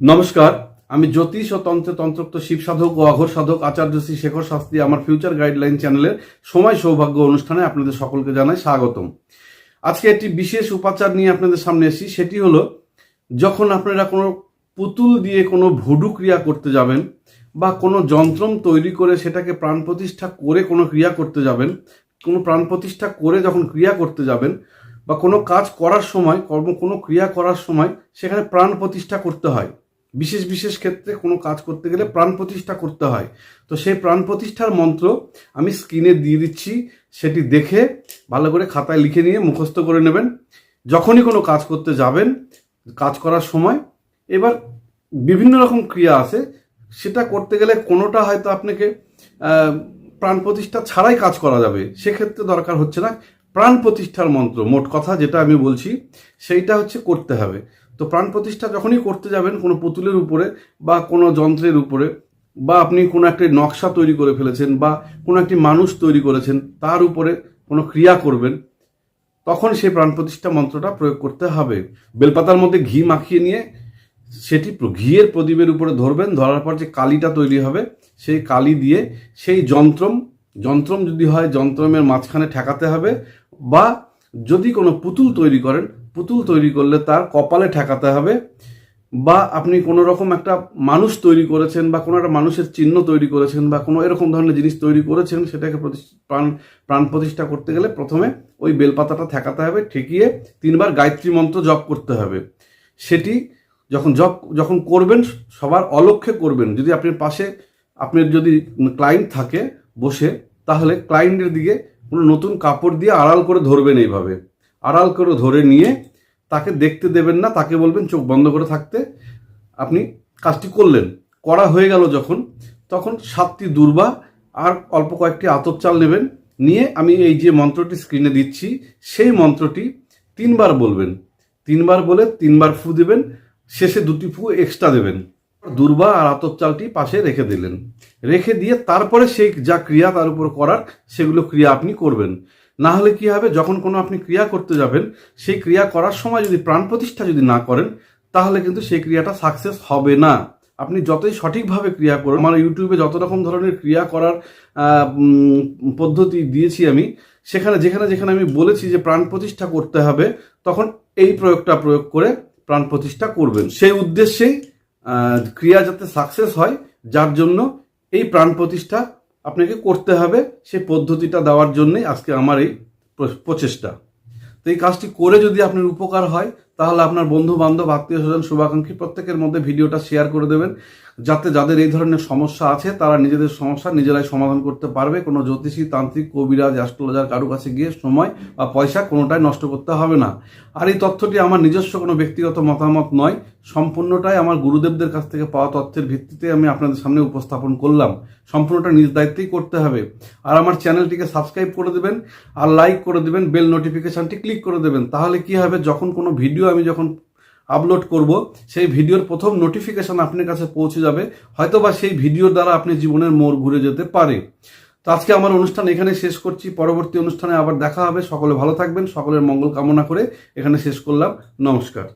नमस्कार। আমি জ্যোতিষ ও তন্ত্রে তন্ত্রোক্ত শিব সাধক ও অঘোর সাধক আচার্য শ্রী শেখর শাস্ত্রী আমার ফিউচার গাইডলাইন চ্যানেলের সময় সৌভাগ্য অনুষ্ঠানে আপনাদের সকলকে জানাই স্বাগতম। আজকে একটি বিশেষ উপাচার নিয়ে আপনাদের সামনে এসেছি, সেটি হলো, যখন আপনারা কোনো পুতুল দিয়ে কোনো ভুডু ক্রিয়া করতে যাবেন বা কোনো যন্ত্রম তৈরি করে সেটাকে প্রাণ প্রতিষ্ঠা করে কোনো ক্রিয়া করতে যাবেন, কোনো প্রাণ প্রতিষ্ঠা করে যখন ক্রিয়া করতে যাবেন বা কোনো কাজ করার সময়, কর্ম কোনো ক্রিয়া করার সময় সেখানে প্রাণ প্রতিষ্ঠা করতে হয়। বিশেষ বিশেষ ক্ষেত্রে কোনো কাজ করতে গেলে প্রাণ প্রতিষ্ঠা করতে হয়। তো সেই প্রাণ প্রতিষ্ঠার মন্ত্র আমি স্ক্রিনে দিয়ে দিচ্ছি, সেটি দেখে ভালো করে খাতায় লিখে নিয়ে মুখস্থ করে নেবেন। যখনই কোনো কাজ করতে যাবেন, কাজ করার সময়, এবার বিভিন্ন রকম ক্রিয়া আছে, সেটা করতে গেলে কোনোটা হয়তো আপনাকে প্রাণ প্রতিষ্ঠা ছাড়াই কাজ করা যাবে। সেক্ষেত্রে দরকার হচ্ছে না, প্রাণ প্রতিষ্ঠার মন্ত্র, মোট কথা যেটা আমি বলছি, সেইটা হচ্ছে করতে হবে। তো প্রাণ প্রতিষ্ঠা যখনই করতে যাবেন কোনো পুতুলের উপরে বা কোনো যন্ত্রের উপরে, বা আপনি কোনো একটি নকশা তৈরি করে ফেলেছেন বা কোনো একটি মানুষ তৈরি করেছেন, তার উপরে কোনো ক্রিয়া করবেন, তখন সেই প্রাণ প্রতিষ্ঠা মন্ত্রটা প্রয়োগ করতে হবে। বেলপাতার মধ্যে ঘি মাখিয়ে নিয়ে সেটি ঘিয়ের প্রদীপের উপরে ধরবেন, ধরার পর যে কালিটা তৈরি হবে, সেই কালি দিয়ে সেই যন্ত্রম যন্ত্রম যদি হয়, যন্ত্রমের মাঝখানে ঠেকাতে হবে বা যদি কোনো পুতুল তৈরি করেন, পুতুল তৈরি করলে তার কপালে ঠেকাতে হবে বা আপনি কোনো রকম একটা মানুষ তৈরি করেছেন বা কোনো একটা মানুষের চিহ্ন তৈরি করেছেন বা কোনো এরকম ধরনের জিনিস তৈরি করেছেন, সেটাকে প্রাণ প্রাণ প্রতিষ্ঠা করতে গেলে প্রথমে ওই বেলপাতাটা ঠেকাতে হবে, ঠেকিয়ে তিনবার গায়ত্রী মন্ত্র জপ করতে হবে। সেটি যখন জব যখন করবেন, সবার অলক্ষ্যে করবেন। যদি আপনার পাশে, আপনার যদি ক্লায়েন্ট থাকে বসে, তাহলে ক্লায়েন্টের দিকে কোনো নতুন কাপড় দিয়ে আড়াল করে ধরবেন এইভাবে। আড়াল করে ধরে নিয়ে তাকে দেখতে দেবেন না, তাকে বলবেন চোখ বন্ধ করে থাকতে। আপনি কাজটি করলেন, করা হয়ে গেল যখন, তখন সাতটি দুর্বা আর অল্প কয়েকটি আতপ চাল নেবেন। নিয়ে আমি এই যে মন্ত্রটি স্ক্রিনে দিচ্ছি, সেই মন্ত্রটি তিনবার বলবেন। তিনবার বলে তিনবার ফু দেবেন, শেষে দুটি ফু এক্সট্রা দেবেন। দুর্বা আর আতপ চালটি পাশে রেখে দিলেন। রেখে দিয়ে তারপরে সেই যা ক্রিয়া তার উপর করার, সেগুলো ক্রিয়া আপনি করবেন। না হলে কি হবে, যখন কোনো আপনি ক্রিয়া করতে যাবেন, সেই ক্রিয়া করার সময় যদি প্রাণ প্রতিষ্ঠা যদি না করেন, তাহলে কিন্তু সেই ক্রিয়াটা সাকসেস হবে না। আপনি যতই সঠিকভাবে ক্রিয়া করুন, আমার ইউটিউবে যত রকম ধরনের ক্রিয়া করার পদ্ধতি দিয়েছি আমি, সেখানে যেখানে যেখানে আমি বলেছি যে প্রাণ প্রতিষ্ঠা করতে হবে, তখন এই প্রয়োগটা প্রয়োগ করে প্রাণ প্রতিষ্ঠা করবেন। সেই উদ্দেশ্যেই ক্রিয়া যাতে সাকসেস হয়, যার জন্য এই প্রাণ প্রতিষ্ঠা আপনাকে করতে হবে, সে পদ্ধতিটা দেওয়ার জন্যই আজকে আমার এই প্রচেষ্টা। তো এই কাজটি করে যদি আপনার উপকার হয়, তাহলে আপনার বন্ধু বান্ধব আত্মীয় স্বজন শুভাকাঙ্ক্ষী প্রত্যেকের মধ্যে ভিডিওটা শেয়ার করে দেবেন। যাতে যাদের এই ধরনের সমস্যা আছে, তারা নিজেদের সমস্যা নিজেরাই সমাধান করতে পারবে। কোনো জ্যোতিষী, তান্ত্রিক, কবিরাজ, অ্যাস্ট্রোলজার কারও কাছে গিয়ে সময় বা পয়সা কোনোটাই নষ্ট করতে হবে না। আর এই তথ্যটি আমার নিজস্ব কোনো ব্যক্তিগত মতামত নয়। সম্পূর্ণটাই আমার গুরুদেবদের কাছ থেকে পাওয়া তথ্যের ভিত্তিতে আমি আপনাদের সামনে উপস্থাপন করলাম। সম্পূর্ণটা নিজ দায়িত্বেই করতে হবে। আর আমার চ্যানেলটিকে সাবস্ক্রাইব করে দেবেন আর লাইক করে দেবেন, বেল নোটিফিকেশানটি ক্লিক করে দেবেন। তাহলে কি হবে? যখন কোনো ভিডিও আমি যখন আপলোড করব, সেই ভিডিওর প্রথম নোটিফিকেশন আপনার কাছে পৌঁছে যাবে হয়তো বা সেই ভিডিওর দ্বারা আপনি জীবনের মোড় ঘুরে যেতে পারে। তো আজকে আমার অনুষ্ঠান এখানে শেষ করছি, পরবর্তী অনুষ্ঠানে আবার দেখা হবে, সকলে ভালো থাকবেন, সকলের মঙ্গল কামনা করে এখানে শেষ করলাম, নমস্কার।